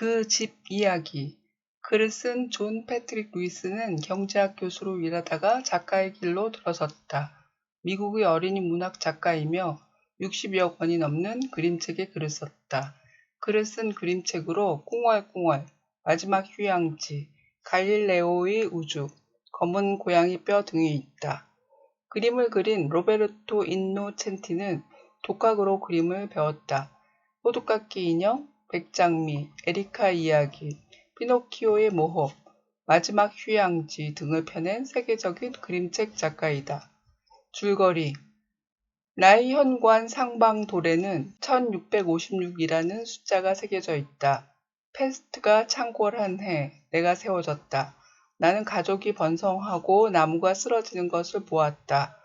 그 집 이야기 글을 쓴 존 패트릭 루이스는 경제학 교수로 일하다가 작가의 길로 들어섰다. 미국의 어린이 문학 작가이며 60여 권이 넘는 그림책에 글을 썼다. 글을 쓴 그림책으로 꿍얼꿍얼, 마지막 휴양지, 갈릴레오의 우주, 검은 고양이 뼈 등이 있다. 그림을 그린 로베르토 인노첸티는 독학으로 그림을 배웠다. 호두깎이 인형, 백장미, 에리카 이야기, 피노키오의 모험, 마지막 휴양지 등을 펴낸 세계적인 그림책 작가이다. 줄거리 라이현관 상방돌에는 1656이라는 숫자가 새겨져 있다. 패스트가 창궐한 해 내가 세워졌다. 나는 가족이 번성하고 나무가 쓰러지는 것을 보았다.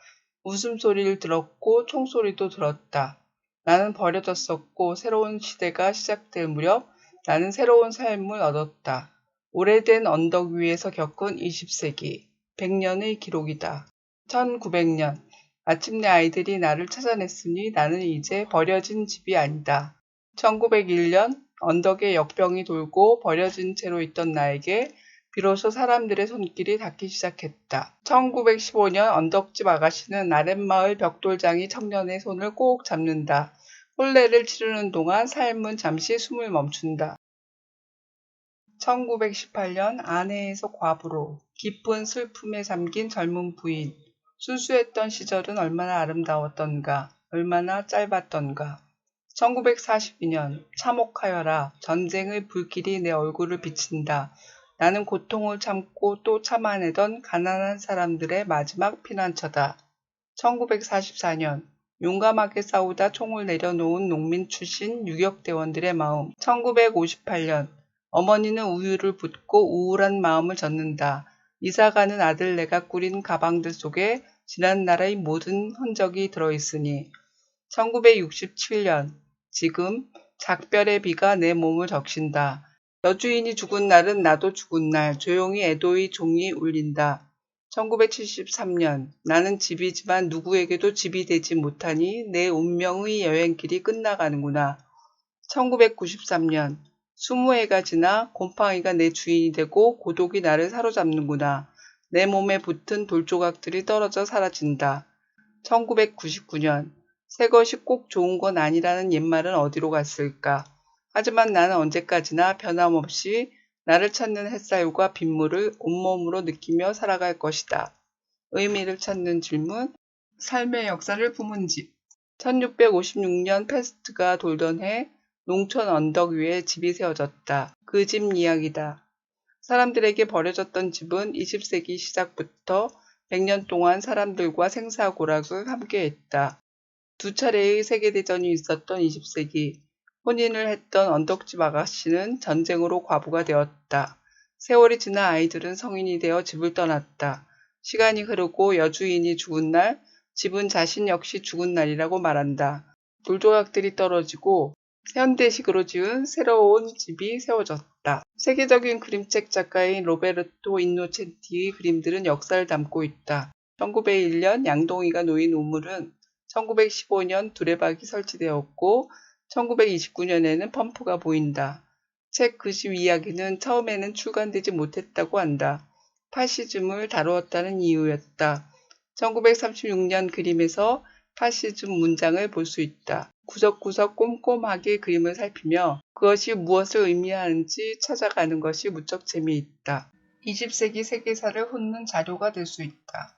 웃음소리를 들었고 총소리도 들었다. 나는 버려졌었고 새로운 시대가 시작될 무렵 나는 새로운 삶을 얻었다. 오래된 언덕 위에서 겪은 20세기, 100년의 기록이다. 1900년, 마침내 아이들이 나를 찾아냈으니 나는 이제 버려진 집이 아니다. 1901년, 언덕에 역병이 돌고 버려진 채로 있던 나에게 비로소 사람들의 손길이 닿기 시작했다. 1915년 언덕집 아가씨는 아랫마을 벽돌장이 청년의 손을 꼭 잡는다. 혼례를 치르는 동안 삶은 잠시 숨을 멈춘다. 1918년 아내에서 과부로 깊은 슬픔에 잠긴 젊은 부인. 순수했던 시절은 얼마나 아름다웠던가, 얼마나 짧았던가. 1942년 참혹하여라 전쟁의 불길이 내 얼굴을 비친다. 나는 고통을 참고 또 참아내던 가난한 사람들의 마지막 피난처다. 1944년 용감하게 싸우다 총을 내려놓은 농민 출신 유격대원들의 마음. 1958년 어머니는 우유를 붓고 우울한 마음을 젓는다. 이사가는 아들 내가 꾸린 가방들 속에 지난 나라의 모든 흔적이 들어있으니 1967년 지금 작별의 비가 내 몸을 적신다. 여주인이 죽은 날은 나도 죽은 날 조용히 애도의 종이 울린다. 1973년 나는 집이지만 누구에게도 집이 되지 못하니 내 운명의 여행길이 끝나가는구나. 1993년 20해가 지나 곰팡이가 내 주인이 되고 고독이 나를 사로잡는구나. 내 몸에 붙은 돌조각들이 떨어져 사라진다. 1999년 새 것이 꼭 좋은 건 아니라는 옛말은 어디로 갔을까? 하지만 나는 언제까지나 변함없이 나를 찾는 햇살과 빗물을 온몸으로 느끼며 살아갈 것이다. 의미를 찾는 질문, 삶의 역사를 품은 집. 1656년 패스트가 돌던 해 농촌 언덕 위에 집이 세워졌다. 그 집 이야기다. 사람들에게 버려졌던 집은 20세기 시작부터 100년 동안 사람들과 생사고락을 함께했다. 두 차례의 세계대전이 있었던 20세기, 혼인을 했던 언덕집 아가씨는 전쟁으로 과부가 되었다. 세월이 지나 아이들은 성인이 되어 집을 떠났다. 시간이 흐르고 여주인이 죽은 날, 집은 자신 역시 죽은 날이라고 말한다. 돌조각들이 떨어지고 현대식으로 지은 새로운 집이 세워졌다. 세계적인 그림책 작가인 로베르토 인노첸티의 그림들은 역사를 담고 있다. 1901년 양동이가 놓인 우물은 1915년 두레박이 설치되었고 1929년에는 펌프가 보인다. 책그집 이야기는 처음에는 출간되지 못했다고 한다. 파시즘을 다루었다는 이유였다. 1936년 그림에서 파시즘 문장을 볼 수 있다. 구석구석 꼼꼼하게 그림을 살피며 그것이 무엇을 의미하는지 찾아가는 것이 무척 재미있다. 20세기 세계사를 훑는 자료가 될 수 있다.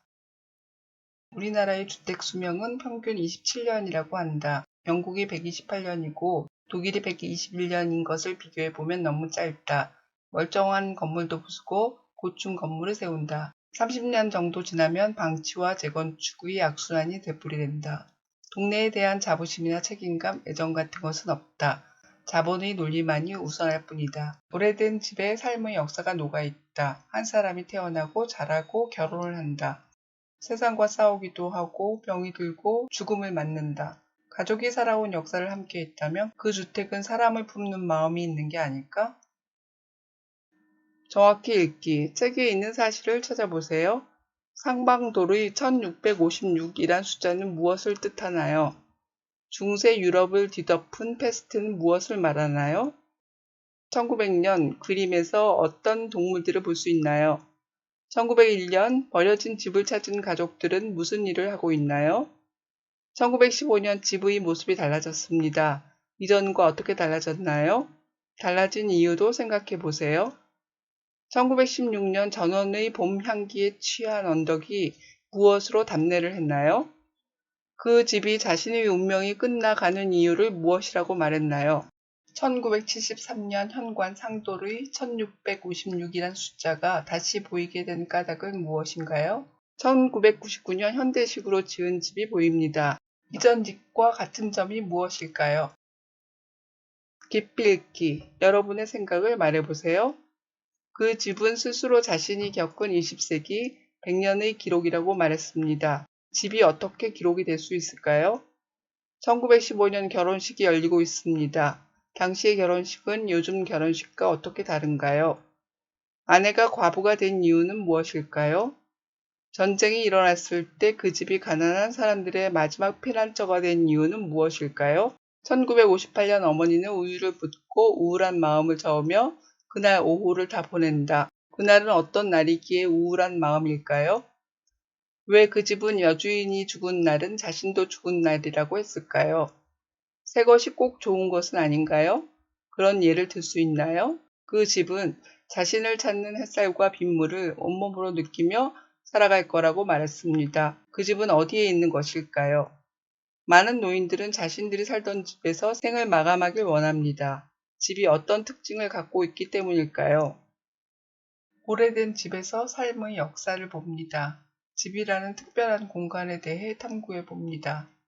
우리나라의 주택 수명은 평균 27년이라고 한다. 영국이 128년이고 독일이 121년인 것을 비교해 보면 너무 짧다. 멀쩡한 건물도 부수고 고층 건물을 세운다. 30년 정도 지나면 방치와 재건축의 악순환이 되풀이된다. 동네에 대한 자부심이나 책임감, 애정 같은 것은 없다. 자본의 논리만이 우선할 뿐이다. 오래된 집에 삶의 역사가 녹아있다. 한 사람이 태어나고 자라고 결혼을 한다. 세상과 싸우기도 하고 병이 들고 죽음을 맞는다. 가족이 살아온 역사를 함께 했다면 그 주택은 사람을 품는 마음이 있는 게 아닐까? 정확히 읽기. 책에 있는 사실을 찾아보세요. 상방돌의 1656이란 숫자는 무엇을 뜻하나요? 중세 유럽을 뒤덮은 패스트는 무엇을 말하나요? 1900년 그림에서 어떤 동물들을 볼 수 있나요? 1901년 버려진 집을 찾은 가족들은 무슨 일을 하고 있나요? 1915년 집의 모습이 달라졌습니다. 이전과 어떻게 달라졌나요? 달라진 이유도 생각해 보세요. 1916년 전원의 봄 향기에 취한 언덕이 무엇으로 답례를 했나요? 그 집이 자신의 운명이 끝나가는 이유를 무엇이라고 말했나요? 1973년 현관 상돌의 1656이란 숫자가 다시 보이게 된 까닭은 무엇인가요? 1999년 현대식으로 지은 집이 보입니다. 이전 집과 같은 점이 무엇일까요? 기필기, 여러분의 생각을 말해보세요. 그 집은 스스로 자신이 겪은 20세기 100년의 기록이라고 말했습니다. 집이 어떻게 기록이 될 수 있을까요? 1915년 결혼식이 열리고 있습니다. 당시의 결혼식은 요즘 결혼식과 어떻게 다른가요? 아내가 과부가 된 이유는 무엇일까요? 전쟁이 일어났을 때 그 집이 가난한 사람들의 마지막 피난처가 된 이유는 무엇일까요? 1958년 어머니는 우유를 붓고 우울한 마음을 저으며 그날 오후를 다 보낸다. 그날은 어떤 날이기에 우울한 마음일까요? 왜 그 집은 여주인이 죽은 날은 자신도 죽은 날이라고 했을까요? 새 것이 꼭 좋은 것은 아닌가요? 그런 예를 들 수 있나요? 그 집은 자신을 찾는 햇살과 빗물을 온몸으로 느끼며 살아갈 거라고 말했습니다. 그 집은 어디에 있는 것일까요? 많은 노인들은 자신들이 살던 집에서 생을 마감하길 원합니다. 집이 어떤 특징을 갖고 있기 때문일까요? 오래된 집에서 삶의 역사를 봅니다. 집이라는 특별한 공간에 대해 탐구해 봅니다.